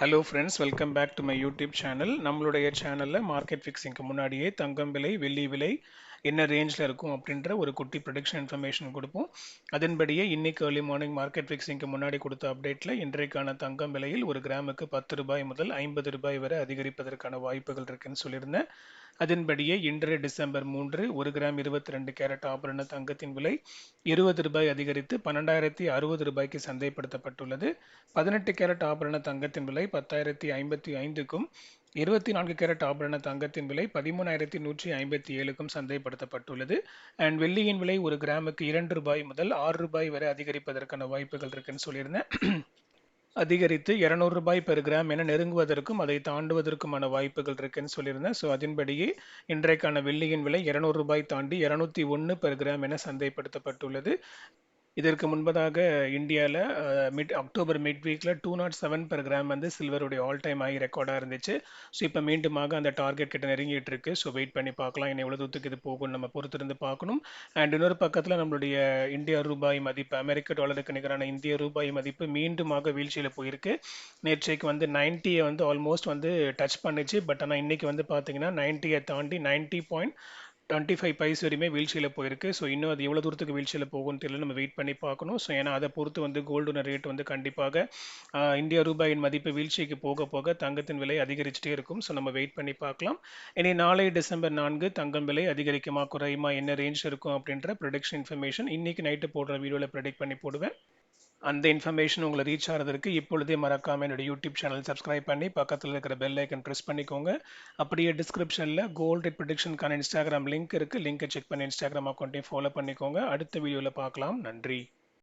Hello friends welcome back to my YouTube channel நம்மளுடைய சேனலில் market ஃபிக்ஸிங்க்கு முன்னாடியே தங்கம் விலை வெள்ளி விலை என்ன ரேஞ்சில் இருக்கும் அப்படின்ற ஒரு குட்டி ப்ரொடிக்ஷன் இன்ஃபர்மேஷன் கொடுப்போம். அதன்படியே இன்னைக்கு ஏர்லி மார்னிங் மார்க்கெட் ஃபிக்ஸிங்க்கு முன்னாடி கொடுத்த அப்டேட்டில் இன்றைக்கான தங்கம் விலையில் ஒரு கிராமுக்கு பத்து ரூபாய் முதல் ஐம்பது ரூபாய் வரை அதிகரிப்பதற்கான வாய்ப்புகள் இருக்குன்னு சொல்லியிருந்தேன். அதன்படியே இன்று டிசம்பர் மூன்று ஒரு கிராம் இருபத்தி ரெண்டு கேரட் ஆபரண தங்கத்தின் விலை இருபது ரூபாய் அதிகரித்து பன்னெண்டாயிரத்தி அறுபது ரூபாய்க்கு சந்தைப்படுத்தப்பட்டுள்ளது. பதினெட்டு கேரட் ஆபரண தங்கத்தின் விலை பத்தாயிரத்தி ஐம்பத்தி ஐந்துக்கும் இருபத்தி நான்கு கேரட் ஆபரண தங்கத்தின் விலை பதிமூணாயிரத்தி நூற்றி ஐம்பத்தி ஏழுக்கும் சந்தைப்படுத்தப்பட்டுள்ளது. அண்ட் வெள்ளியின் விலை ஒரு கிராமுக்கு இரண்டு ரூபாய் முதல் ஆறு ரூபாய் வரை அதிகரிப்பதற்கான வாய்ப்புகள் இருக்குன்னு சொல்லியிருந்தேன். அதிகரித்து இரநூறு ரூபாய் பெர் கிராம் என நெருங்குவதற்கும் அதை தாண்டுவதற்குமான வாய்ப்புகள் இருக்குன்னு சொல்லியிருந்தேன். ஸோ அதன்படியே இன்றைக்கான வெள்ளியின் விலை இரநூறு ரூபாய் தாண்டி இரநூத்தி ஒன்று பெர் கிராம் என சந்தைப்படுத்தப்பட்டுள்ளது. இதற்கு முன்பதாக இந்தியாவில் மிட் அக்டோபர் மிட் வீக்கில் two naught seven per gram வந்து சில்வருடைய ஆல் டைம் ஆகி ரெக்கார்டாக இருந்துச்சு. ஸோ இப்போ மீண்டுமாக அந்த டார்கெட் கிட்ட நெருங்கிட்டு இருக்கு. ஸோ வெயிட் பண்ணி பார்க்கலாம். இன்னும் எவ்வளோ தூரத்துக்கு இது போகும் நம்ம பொறுத்திருந்து பார்க்கணும். அண்ட் இன்னொரு பக்கத்தில் நம்மளுடைய இந்தியா ரூபாய் மதிப்பு அமெரிக்க டாலருக்கு நிகரான இந்திய ரூபாய் மதிப்பு மீண்டுமாக வீழ்ச்சியில் போயிருக்கு. நேற்றைக்கு வந்து நைன்ட்டியை வந்து ஆல்மோஸ்ட் வந்து டச் பண்ணுச்சு. பட் ஆனால் இன்னைக்கு வந்து பார்த்தீங்கன்னா நைன்ட்டியை தாண்டி ninety point twenty five paise வரையுமே வீழ்ச்சியில் போயிருக்கு. ஸோ இன்னும் அது எவ்வளோ தூரத்துக்கு வீழ்ச்சியில் போகும்னு தெரியல. நம்ம வெயிட் பண்ணி பார்க்கணும். ஸோ ஏன்னா அதை பொறுத்து வந்து கோல்டுன ரேட் வந்து கண்டிப்பாக இந்தியா ரூபாயின் மதிப்பு வீழ்ச்சிக்கு போக போக தங்கத்தின் விலை அதிகரிச்சுட்டே இருக்கும். ஸோ நம்ம வெயிட் பண்ணி பார்க்கலாம். இனி நாளை டிசம்பர் நான்கு தங்கம் விலை அதிகரிக்குமா குறையுமா என்ன ரேஞ்ச் இருக்கும் அப்படின்ற ப்ரொடிக்ஷன் இன்ஃபர்மேஷன் இன்றைக்கி நைட்டு போடுற வீடியோவில் ப்ரெடிக்ட் பண்ணி போடுவேன். அந்த இன்ஃபர்மேஷன் உங்களை ரீச் ஆகிறதுக்கு இப்பொழுதே மறக்காமல் என்னோட யூடியூப் சேனல் சப்ஸ்கிரைப் பண்ணி பக்கத்தில் இருக்கிற பெல் ஐக்கன் ப்ரெஸ் பண்ணிக்கோங்க. அப்படியே டிஸ்கிரிப்ஷனில் கோல்ட் ரேட் ப்ரொடிக்ஷனுக்கான இன்ஸ்டாகிராம் லிங்க் இருக்குது லிங்கை செக் பண்ணி இன்ஸ்டாகிராம் அக்கௌண்ட்டையும் ஃபாலோ பண்ணிக்கோங்க. அடுத்த வீடியோவில் பார்க்கலாம். நன்றி.